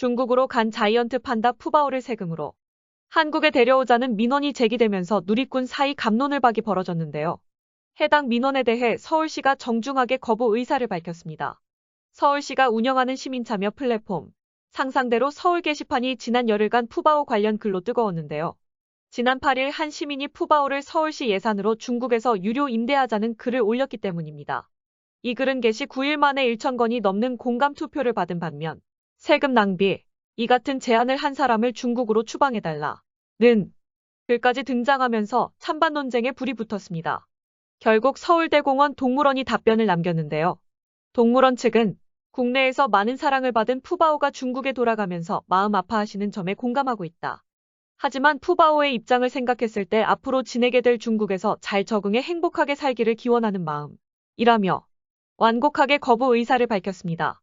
중국으로 간 자이언트 판다 푸바오를 세금으로 한국에 데려오자는 민원이 제기되면서 누리꾼 사이 감론을 박이 벌어졌는데요. 해당 민원에 대해 서울시가 정중하게 거부 의사를 밝혔습니다. 서울시가 운영하는 시민참여 플랫폼 상상대로 서울 게시판이 지난 열흘간 푸바오 관련 글로 뜨거웠는데요. 지난 8일 한 시민이 푸바오를 서울시 예산으로 중국에서 유료 임대하자는 글을 올렸기 때문입니다. 이 글은 게시 9일 만에 1천 건이 넘는 공감 투표를 받은 반면 세금 낭비, 이 같은 제안을 한 사람을 중국으로 추방해달라. 는 글까지 등장하면서 찬반 논쟁에 불이 붙었습니다. 결국 서울대공원 동물원이 답변을 남겼는데요. 동물원 측은 국내에서 많은 사랑을 받은 푸바오가 중국에 돌아가면서 마음 아파하시는 점에 공감하고 있다. 하지만 푸바오의 입장을 생각했을 때 앞으로 지내게 될 중국에서 잘 적응해 행복하게 살기를 기원하는 마음 이라며 완곡하게 거부 의사를 밝혔습니다.